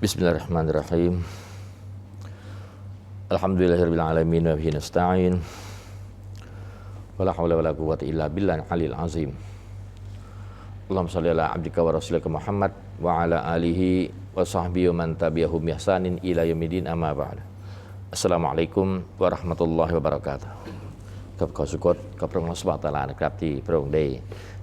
Bismillahirrahmanirrahim. Alhamdulillahirabbil alamin wa bihi nasta'in. Wala haula wala quwwata illa billahil alil azim. Allahumma shalli ala abdika wa rasulika Muhammad wa ala alihi wa sahbihi wa man tabi'ahum ihsanin ila yaumidin amma ba'd. Assalamualaikum warahmatullahi wabarakatuh. กับขอสุกตกับพระองค์สุบะตาลานะครับที่พระองค์ได้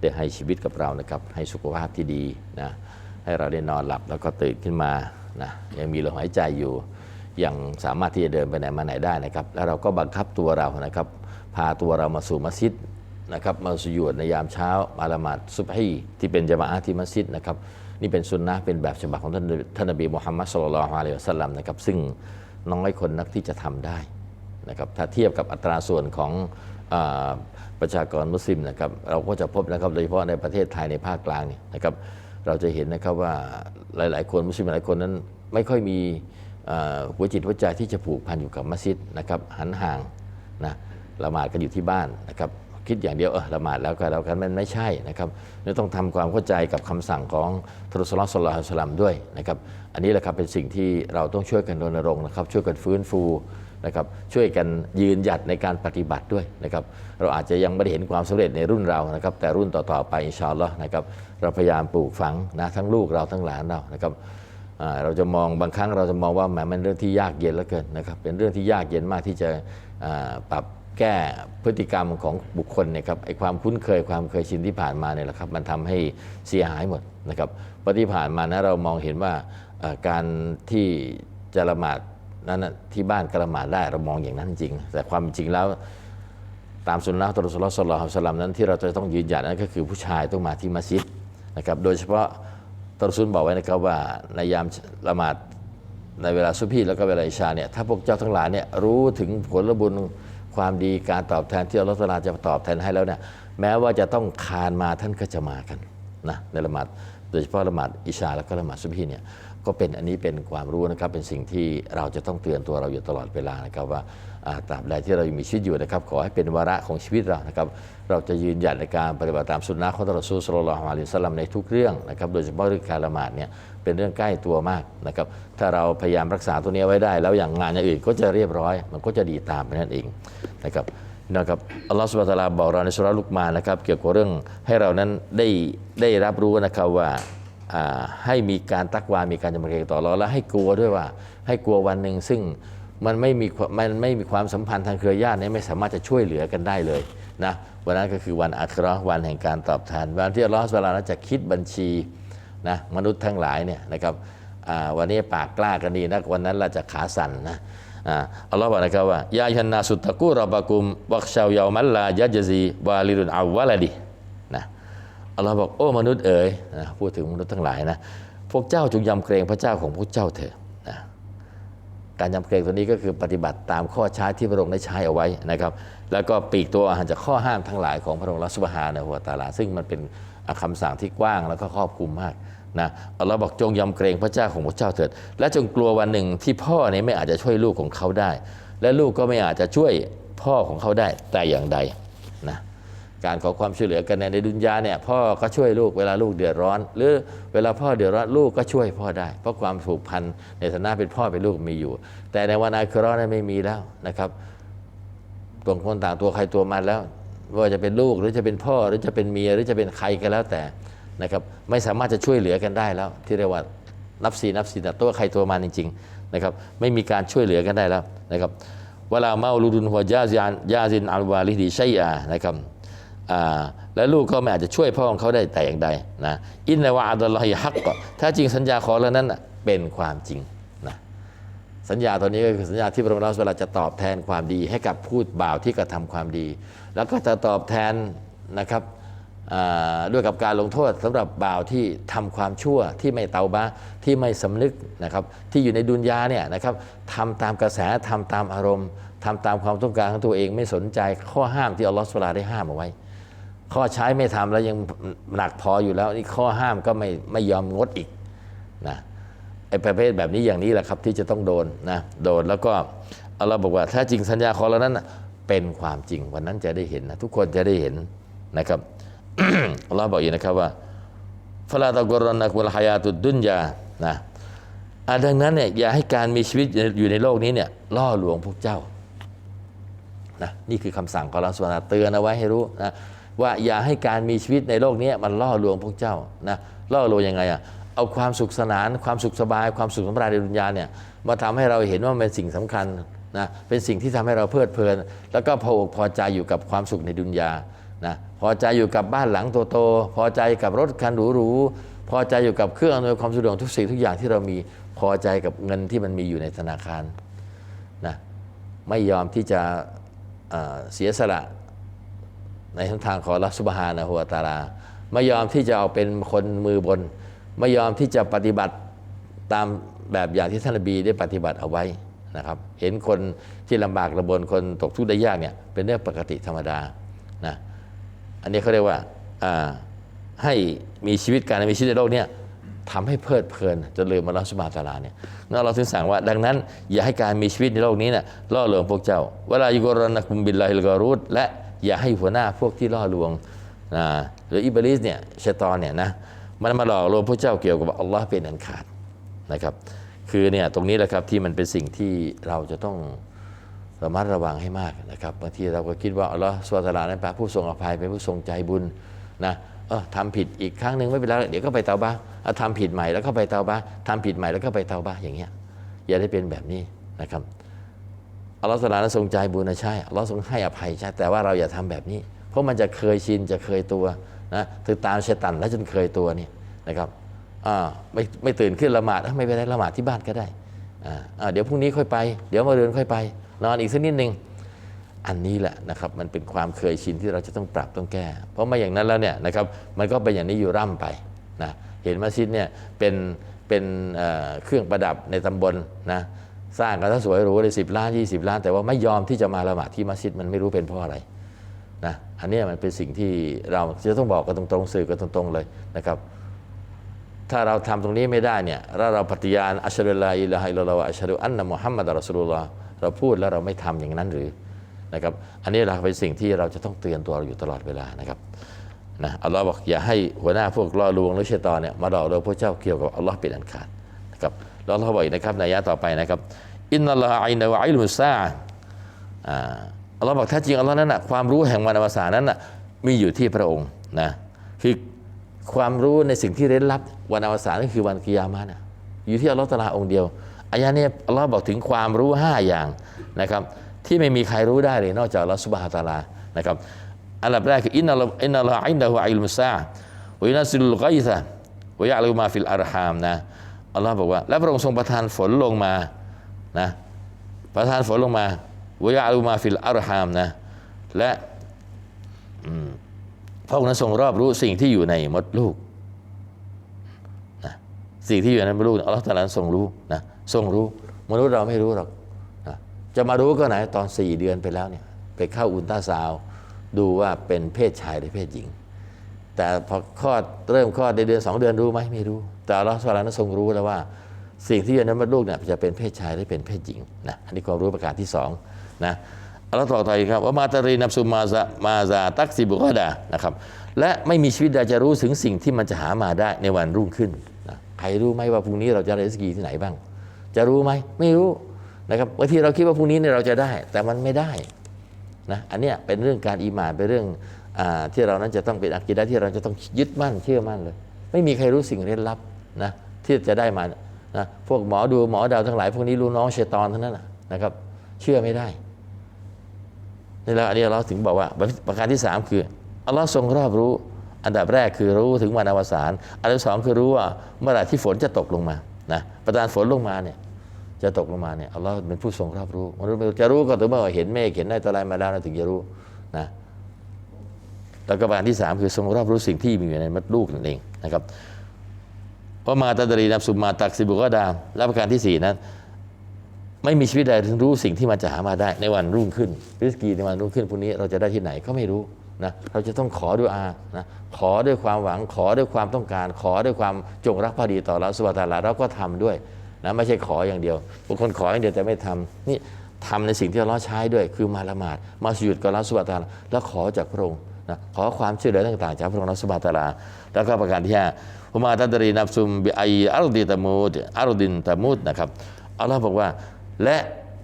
ได้ให้ชีวิตกับเรานะครับให้สุขภาพที่ดีนะให้เราได้นอนหลับแล้วก็ตื่นขึ้นมา นะยังมีลมหายใจอยู่ ยังสามารถที่จะเดินไปไหนมาไหนได้นะครับแล้วเราก็บังคับตัวเรานะครับ พาตัวเรามาสู่มัสยิดนะครับมาสุญูดในยามเช้ามาละหมาดซุบฮีที่เป็นจามะที่มัสยิดนะครับนี่เป็นสุนนะเป็นแบบฉบับของท่านท่านนบีมุฮัมมัดสุลลัลฮะลัยฮิวะสัลลัมนะครับซึ่งน้อยคนนักที่จะทำได้นะครับถ้าเทียบกับอัตราส่วนของประชากรมุสลิมนะครับเราก็จะพบนะครับโดยเฉพาะในประเทศไทยในภาคกลางนี่นะครับ เราจะเห็นนะครับว่าหลาย ๆ คนมุสลิมหลายคนนั้นไม่ค่อยมีหัวจิตหัวใจที่จะผูกพันอยู่กับมัสยิดนะครับหันห่างนะละหมาดกันอยู่ที่บ้านนะครับคิดอย่างเดียวเออละหมาดแล้วก็แล้วกันมันไม่ใช่นะครับเราต้องทำความเข้าใจกับคำสั่งของทรุสลอสลาฮสลัมด้วยนะครับอันนี้แหละครับเป็นสิ่งที่เราต้องช่วยกันรณรงค์นะครับช่วยกันฟื้นฟูนะครับช่วยกันยืนหยัดในการปฏิบัติด้วยนะครับเราอาจจะยังไม่ได้เห็นความสำเร็จในรุ่นเรานะครับแต่รุ่นต่อๆไปอินชาอัลลอฮ์นะครับ เราพยายามปลูกฝังนะทั้งลูกเราทั้งหลานเรานะครับเราจะมองบางครั้งเราจะมองว่าแหมมันเรื่องที่ยากเย็นเหลือเกินนะครับเป็นเรื่องที่ยากเย็นมากที่จะปรับแก้พฤติกรรมของบุคคลเนะครับไอความคุ้นเคยความเคยชินที่ผ่านมาเนี่ยแหละครับมันทำให้เสียหายหมดนะครับเพราะที่ผ่านมานะเรามองเห็นว่าการที่จะละหมาดนั้นที่บ้านกระหมาดได้เรามองอย่างนั้นจริง แต่ความจริงแล้วตามสุนนะตุลสลสลลฮุสลัมนั้นที่เราจะต้องยืนหยัดนั้นก็คือผู้ชายต้องมาที่มัสยิด นะครับโดยเฉพาะตรสุนบอกไว้นะครับว่าในยามละหมาดในเวลาสุพีแล้วก็เวลาอิชาเนี่ยถ้าพวกเจ้าทั้งหลายเนี่ยรู้ถึงผลบุญความดีการตอบแทนที่อัลลอฮฺตะอาลาจะตอบแทนให้แล้วเนี่ยแม้ว่าจะต้องคานมาท่านก็จะมากันนะในละหมาดโดยเฉพาะละหมาดอิชาแล้วก็ละหมาดสุพีเนี่ย ก็เป็นอันนี้เป็นความรู้นะครับเป็นสิ่งที่เราจะต้องเตือนตัวเราอยู่ตลอดเวลานะครับว่าตราบใดที่เรายังมีชีวิตอยู่นะครับ ขอให้เป็นวาระของชีวิตเรานะครับ เราจะยืนหยัดในการปฏิบัติตามสุนนะของท่านรอซูลสโลลลอฮุอะลัยฮิวะซัลลัมในทุกเรื่องนะครับ โดยเฉพาะเรื่องการละหมาดเนี่ยเป็นเรื่องใกล้ตัวมากนะครับ ถ้าเราพยายามรักษาตัวนี้ไว้ได้ แล้วอย่างงานอย่างอื่นก็จะเรียบร้อย มันก็จะดีตามไปนั่นเองนะครับนะครับอัลลอฮฺสุบะตาลาบอกเราในสุรลุกมานะครับ เกี่ยวกับเรื่องให้เรานั้นได้ได้รับรู้นะครับว่า ให้มีการตักวา มีการจำเริญต่อรอและให้กลัวด้วยว่า ให้กลัววันหนึ่งซึ่งมันไม่มีมันไม่มีความสัมพันธ์ทางเครือญาติเนี่ยไม่สามารถจะช่วยเหลือกันได้เลยนะวันนั้นก็คือวันอัคราวันแห่งการตอบแทนวันที่อัลลอฮฺสุบฮานะฮูวลาจะคิดบัญชีนะมนุษย์ทั้งหลายเนี่ยนะครับวันนี้ปากกล้ากันดีนะวันนั้นเราจะขาสั่นนะอ่าอัลลอฮฺบอกนะครับว่ายาฮันนาสุตตะกูรบะกุมวักชาวยามัลลายะจซีวาลิรุนอาวะลดินะ อัลลอฮ์บอกโอ้มนุษย์เอ๋ยนะพูดถึงมนุษย์ทั้งหลายนะพวกเจ้าจงยำเกรงพระเจ้าของพวกเจ้าเถอะนะการยำเกรงตัวนี้ก็คือปฏิบัติตามข้อใช้ที่พระองค์ได้ใช้เอาไว้นะครับ แล้วก็ปีกตัวอาหารจากข้อห้ามทั้งหลายของพระองค์รัสุบฮานะฮุวตาลา ซึ่งมันเป็นคำสั่งที่กว้างแล้วก็ครอบคลุมมากนะอัลลอฮ์บอกจงยำเกรงพระเจ้าของพระเจ้าเถิด และจงกลัววันหนึ่งที่พ่อนี่ยไม่อาจจะช่วยลูกของเขาได้ และลูกก็ไม่อาจจะช่วยพ่อของเขาได้แต่อย่างใดนะ การขอความช่วยเหลือกันในในดุนยาเนี่ยพ่อก็ช่วยลูกเวลาลูกเดือดร้อน หรือเวลาพ่อเดือดร้อนลูกก็ช่วยพ่อได้ เพราะความผูกพันในฐานะเป็นพ่อเป็นลูกมีอยู่ แต่ในวันอาครานั้นไม่มีแล้วนะครับต่างคนต่างตัวใครตัวมันแล้ว ว่าจะเป็นลูกหรือจะเป็นพ่อหรือจะเป็นเมียหรือจะเป็นใครก็แล้วแต่นะครับไม่สามารถจะช่วยเหลือกันได้แล้ว ที่เรียกว่านับสีนับสีแต่ตัวใครตัวมันจริงๆนะครับไม่มีการช่วยเหลือกันได้แล้วนะครับเวลาเมาลูดุนหัวยาซินยาซินอัลวาลิดีชัยอานะครับ และลูกก็ไม่อาจจะช่วยพ่อของเขาได้แต่อย่างใดนะอินนาวาอัลลอฮิฮักก็ถ้าจริงสัญญาขอแล้วนั้นเป็นความจริงนะสัญญาตัวนี้ก็คือสัญญาที่พระองค์เราเวลาจะตอบแทนความดี ให้กับผู้บ่าวที่กระทำความดี แล้วก็จะตอบแทนนะครับด้วยกับการลงโทษสำหรับบ่าวที่ทำความชั่วที่ไม่เตาบะที่ไม่สำนึกนะครับที่อยู่ในดุนยาเนี่ยนะครับทำตามกระแสทำตามอารมณ์ทำตามความต้องการของตัวเองไม่สนใจข้อห้ามที่อัลลอฮฺสุลาได้ห้ามเอาไว้ ข้อใช้ไม่ทำแล้วยังหนักพออยู่แล้วนี่ข้อห้ามก็ไม่ไม่ยอมงดอีกนะไอ้ประเภทแบบนี้อย่างนี้แหละครับที่จะต้องโดนนะโดนแล้วก็อัลลอฮ์บอกว่าถ้าจริงสัญญาของเรานั้นเป็นความจริงวันนั้นจะได้เห็นนะทุกคนจะได้เห็นนะครับอัลลอฮ์บอกอย่างนะครับว่าฟลาตกรนักุลฮายาตุดดุนยานะดังนั้นเนี่ยอย่าให้การมีชีวิตอยู่ในโลกนี้เนี่ยล่อลวงพวกเจ้านะนี่คือคำสั่งของเราสวรรค์เตือนเอาไว้ให้รู้นะ ว่าอย่าให้การมีชีวิตในโลกนี้มันล่อลวงพวกเจ้านะล่อลวงยังไงอะเอาความสุขสนาน ความสุขสบาย ความสุขสำราญในดุนยาเนี่ยมาทำให้เราเห็นว่ามันเป็นสิ่งสำคัญนะเป็นสิ่งที่ทำให้เราเพลิดเพลิน แล้วก็พออกพอใจอยู่กับความสุขในดุนยานะพอใจอยู่กับบ้านหลังโตๆพอใจกับรถคันหรูๆพอใจอยู่กับเครื่องอำนวยความสะดวกทุกสิ่งทุกอย่างที่เรามีพอใจกับเงินที่มันมีอยู่ในธนาคารนะไม่ยอมที่จะเสียสละ ในหนทางของอัสุบฮานะฮูวตาลาไม่ยอมที่จะเอาเป็นคนมือบน ไม่ยอมที่จะปฏิบัติตามแบบอย่างที่ท่านนบีได้ปฏิบัติเอาไว้นะครับ เห็นคนที่ลำบากระบนคนตกทุกข์ได้ยากเนี่ยเป็นเรื่องปกติธรรมดานะอันนี้เขาเรียกว่าให้มีชีวิตการมีชีวิตในโลกเนี่ยทำให้เพลิดเพลินจนลืมอัลลอฮฺสุบาตาลาเนี่ยนั่นเราถึงสั่งว่า ดังนั้น อย่าให้การมีชีวิตในโลกนี้เนี่ยล่อลวงพวกเจ้า เวลายุกรณะคุมบิลลาฮิลกอรูดและ อย่าให้หัวหน้าพวกที่ล่อลวงนะหรืออิบลิสเนี่ยชัยตอนเนี่ยนะมันมาหลอกลวงพระเจ้าเกี่ยวกับอัลลอฮ์เป็นอันขาดนะครับคือเนี่ยตรงนี้แหละครับที่มันเป็นสิ่งที่เราจะต้องระมัดระวังให้มากนะครับบางทีเราก็คิดว่าอัลลอฮ์สวาตลานั้นเป็นผู้ทรงอภัยเป็นผู้ทรงใจบุญนะเออทำผิดอีกครั้งหนึ่งไม่เป็นไรเดี๋ยวก็ไปเตาบ้าเอาทำผิดใหม่แล้วก็ไปเตาบ้าทำผิดใหม่แล้วก็ไปเตาบ้าอย่างเงี้ยอย่าได้เป็นแบบนี้นะครับ อัลลอฮฺสุลาทรงใจบุญนะใช่อัลลอฮ์ทรงให้อภัยใช่แต่ว่าเราอย่าทำแบบนี้ เพราะมันจะเคยชินจะเคยตัวนะถือตามเชตันแล้วจนเคยตัวนี่นะครับอ่าไม่ไม่ตื่นขึ้นละหมาดไม่เป็นไรละหมาดที่บ้านก็ได้อ่าเดี๋ยวพรุ่งนี้ค่อยไป เดี๋ยวมาเรือนค่อยไป นอนอีกสักนิดหนึ่งอันนี้แหละนะครับมันเป็นความเคยชินที่เราจะต้องปรับต้องแก้ เพราะไม่อย่างนั้นแล้วเนี่ยนะครับมันก็เป็นอย่างนี้อยู่ร่ำไปนะเห็นมัสยิดเนี่ยเป็นเป็นเอ่อเครื่องประดับในตำบลนะ สร้างกันถ้าสวยหรูเลยสิบล้าน 20 ล้าน แต่ว่าไม่ยอมที่จะมาละหมาดที่มัสยิดมันไม่รู้เป็นเพราะอะไรนะอันนี้มันเป็นสิ่งที่เราจะต้องบอกกันตรงๆสื่อกันตรง ๆเลยนะครับ ถ้าเราทำตรงนี้ไม่ได้เนี่ยแล้วเราปฏิญาณอัชฮะดุลลาอิลลาฮิลลัลลอฮ์วะอัชฮะดุอันนะมุฮัมมัดอัสรุลลอฮ์เราพูดแล้วเราไม่ทำอย่างนั้นหรือนะครับ อันนี้เราเป็นสิ่งที่เราจะต้องเตือนตัวเราอยู่ตลอดเวลานะครับนะอัลลอฮ์บอกอย่าให้หัวหน้าพวกล่อลวงหรือเชตอนเนี่ยมาหลอกลวงพระเจ้าเกี่ยวกับอัลลอฮ์เป็นอันขาดนะครับ แล้วอัลลอฮ์บอกอีกนะครับในยะต่อไปนะครับอินนัลลอฮะอินนะวะอิลมุสซาอะห์อ่าอัลลอฮ์บอกถ้าจริงอัลลอฮ์นั้นนะความรู้แห่งวันอวสานนั้นนะมีอยู่ที่พระองค์นะคือความรู้ในสิ่งที่เร้นลับวันอวสานก็คือวันกิยามะนะอยู่ที่อัลลอฮฺตาลาองค์เดียวอายะห์เนี้อัลลอฮ์บอกถึงความรู้ 5 อย่างนะครับ ที่ไม่มีใครรู้ได้เลยนอกจากอัลลอฮฺสุบฮานะฮูวะตาลานะครับอันดับแรกคืออินนัลอินนัลลอฮฺอินดะฮุอิลมุสซาวยนัสิลุลกัยซะวยะลุมาฟิลอารฮามนะ อัลลอฮ์บอกว่า และพระองค์ทรงประทานฝนลงมานะประทานฝนลงมาวยะลุมาฟิลอารฮามนะและพระองค์นั้นทรงรอบรู้สิ่งที่อยู่ในมดลูกนะสิ่งที่อยู่ในมดลูกอัลลอฮฺตรัสทรงรู้นะทรงรู้ มนุษย์เราไม่รู้หรอกนะจะมารู้ก็ไหนตอนสี่เดือนไปแล้วเนี่ยไปเข้าอุลตราซาวดูว่าเป็นเพศชายหรือเพศหญิง แต่พอคลอดเริ่มคลอดในเดือนสองเดือนรู้ไหมไม่รู้ แต่อัลลอฮฺสุวะตะอาลานั้นทรงรู้แล้วว่า สิ่งที่อยู่ในมดลูกเนี่ยจะเป็นเพศชายหรือเป็นเพศหญิงนะอันนี้ความรู้ประการที่สองนะอัลลอฮฺตรัสต่ออีกครับว่ามาตรีนับซุมาซามาซาตักซิบุกดานะครับและไม่มีชีวิตใดจะรู้ถึงสิ่งที่มันจะหามาได้ในวันรุ่งขึ้นนะใครรู้ไหมว่าพรุ่งนี้เราจะได้สกีที่ไหนบ้าง จะรู้ไหมไม่รู้นะครับบางทีเราคิดว่าพรุ่งนี้เนี่ยเราจะได้ แต่มันไม่ได้นะอันเนี้ยเป็นเรื่องการอีหมานเป็นเรื่อง ที่เรานั้นจะต้องเป็นอักีดะที่เราจะต้องยึดมั่นเชื่อมั่นเลย ไม่มีใครรู้สิ่งเร้นลับนะที่จะได้มานะพวกหมอดูหมอดาวทั้งหลาย พวกนี้รู้น้องเชตอนเทั้งนั้นนะนะครับ เชื่อไม่ได้นี่แล้วอันนี้เราถึงบอกว่าประการที่สามคืออัลลอฮ์ทรงรอบรู้ อันดับแรกคือรู้ถึงวันอวสานอันดับสองคือรู้ว่าเมื่อไหร่ที่ฝนจะตกลงมานะประทานฝนลงมาเนี่ยจะตกลงมาเนี่ยอัลลอฮ์เป็นผู้ทรงรอบรู้มนุษย์จะรู้ก็ต่อเมื่อเห็นเมฆเห็นได้ตะไรมาแล้วถึงจะรู้นะ แล้วก็ประการที่สามคือทรงรอบรู้สิ่งที่มีอยู่ในมดลูกนั่นเองนะครับพระมาตาดรีนับสุมาตักซิบุกดามและประการที่สี่นั้น ไม่มีชีวิตใดถึงรู้สิ่งที่มันจะหามาได้ในวันรุ่งขึ้นริสกีในวันรุ่งขึ้นพรุ่งนี้เราจะได้ที่ไหนก็ไม่รู้นะเราจะต้องขอด้วยอานะขอด้วยความหวังขอด้วยความต้องการ ขอด้วยความจงรักภักดีต่อเราสุบฮานะฮูวะตาลเราก็ทำด้วยนะไม่ใช่ขออย่างเดียวบางคนขออย่างเดียวแต่ไม่ทำนี่ทำในสิ่งที่เราใช้ด้วย คือมาละหมาดมาสุยุดกับเราสุบฮานะฮูวะตาลาแล้วขอจากพระองค์ นะขอความช่วยเหลือต่างๆจากพระองค์เราสุบฮาตาลา แล้วก็ประการที่ห้าอุมาตัดรีนับซุมบิไออัลดิตามูดอัลดินตามูดนะครับอัลลอฮ์บอกว่าและ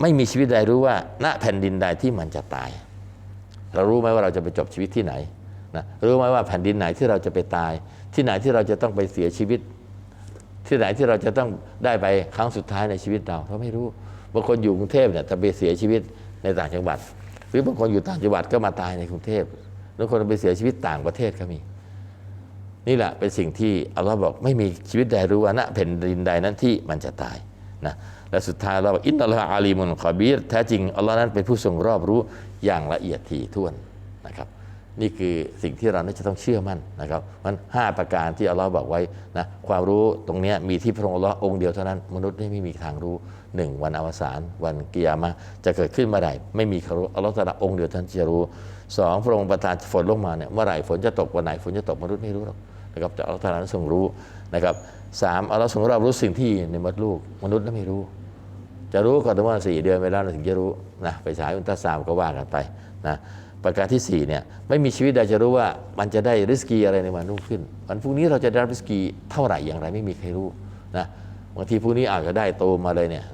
ไม่มีชีวิตใดรู้ว่าณแผ่นดินใดที่มันจะตาย เรารู้ไหมว่าเราจะไปจบชีวิตที่ไหนนะรู้ไหมว่าแผ่นดินไหนที่เราจะไปตาย ที่ไหนที่เราจะต้องไปเสียชีวิต ที่ไหนที่เราจะต้องได้ไปครั้งสุดท้ายในชีวิตเราเราไม่รู้บางคนอยู่กรุงเทพเนี่ยจะไปเสียชีวิตในต่างจังหวัด หรือบางคนอยู่ต่างจังหวัดก็มาตายในกรุงเทพ บางคนไปเสียชีวิตต่างประเทศก็มี นี่แหละเป็นสิ่งที่อัลลอฮ์บอกไม่มีชีวิตใดรู้ว่าณแผ่นดินใดนั้นที่มันจะตายนะและสุดท้ายเราบอกอินนัลลอฮ์อาลีมุนขอบีรแท้จริงอัลลอฮ์นั้นเป็นผู้ทรงรอบรู้อย่างละเอียดถี่ถ้วนนะครับนี่คือสิ่งที่เราจะต้องเชื่อมั่นนะครับมันห้าประการที่อัลลอฮ์บอกไว้นะความรู้ตรงนี้มีที่พระองค์อัลลอฮ์องค์เดียวเท่านั้น มนุษย์ไม่มีทางรู้ หนึ่งวันอวสานวันกิยามะจะเกิดขึ้นเมื่อไหร่ไม่มีใครรู้อัลลอฮ์ตรัสองค์เดียวท่านั้นจะรู้สองพระองค์ประทานฝนลงมาเนี่ยเมื่อไหร่ฝนจะตกวันไหนฝนจะตกมนุษย์ไม่รู้หรอกนะครับแต่อัลลอฮ์ตรัสทรงรู้นะครับสามอัลลอฮ์ทรงรอบรู้สิ่งที่ในมดลูก มนุษย์นั้นไม่รู้ จะรู้ก่อนถึงว่าสี่เดือนไปแล้วถึงจะรู้นะไปฉายอุลตราซาวก็ว่ากันไปนะประการที่สี่เนี่ยไม่มีชีวิตใดจะรู้ว่ามันจะได้ริสกีอะไรในวันรุ่งขึ้นวันพรุ่งนี้เราจะได้ริสกีเท่าไหร่อย่างไรไม่มีใครรู้นะบางทีพรุ่งนี้อาจจะได้โตมาเลยเนี่ย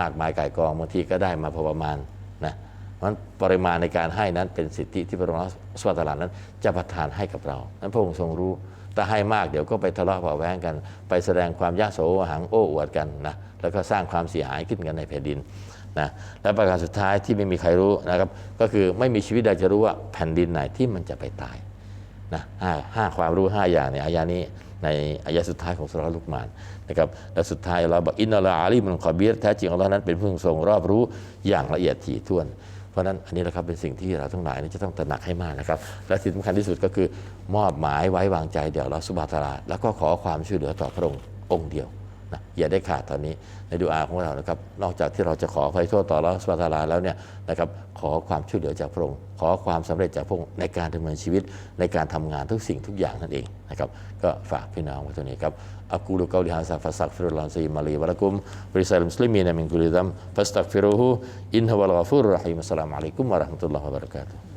มากมายก่ายกองบางทีก็ได้มาพอประมาณนะมันปริมาณในการให้นั้นเป็นสิทธิที่พระองค์สวาตลานั้น จะประทานให้กับเรา นั้นพระองค์ทรงรู้ถ้าให้มากเดี๋ยวก็ไปทะเลาะเบาแวงกัน ไปแสดงความยะโสหังโอ้อวดกันนะแล้วก็สร้างความเสียหายขึ้นกันในแผ่นดินนะและประการสุดท้ายที่ไม่มีใครรู้นะครับก็คือไม่มีชีวิตใดจะรู้ว่าแผ่นดินไหนที่มันจะไปตายนะห้าความรู้ห้าอย่างในอายานี้ ในอายะสุดท้ายของสุราลุกมานนะครับและสุดท้ายเราบอกอินนัลาอาลีมันขอบีรแท้จริงของเรานั้นเป็นผู้ทรงรอบรู้อย่างละเอียดถี่ถ้วน เพราะนั้นอันนี้แหละครับเป็นสิ่งที่เราทั้งหลายนี่จะต้องตระหนักให้มากนะครับและสิ่งสำคัญที่สุดก็คือมอบหมายไว้วางใจเดี๋ยวเราสุบาตาลาแล้วก็ขอความช่วยเหลือต่อพระองค์องค์เดียว นะอย่าได้ขาดตอนนี้ในดูอาของเรานะครับนอกจากที่เราจะขอไฟโทษต่อรัสวาตาลาแล้วเนี่ยนะครับขอความช่วยเหลือจากพระองค์ขอความสำเร็จจากพระองค์ในการดำเนินชีวิตในการทำงานทุกสิ่งทุกอย่างนั่นเองนะครับก็ฝากพี่น้องไว้ตรงนี้ครับอักูลุกาลิฮาซาฟัสักฟิรุลอนซีมาลีวะลักุมบริสัทมุสลิมีนามิงกุลิดัมฟัสตักฟิรุฮูอินฮะวัลกฟุรุรฮิมัสลามอะลิกุมวะราะห์มะตุลลอฮ์วะบรากาตุฮ์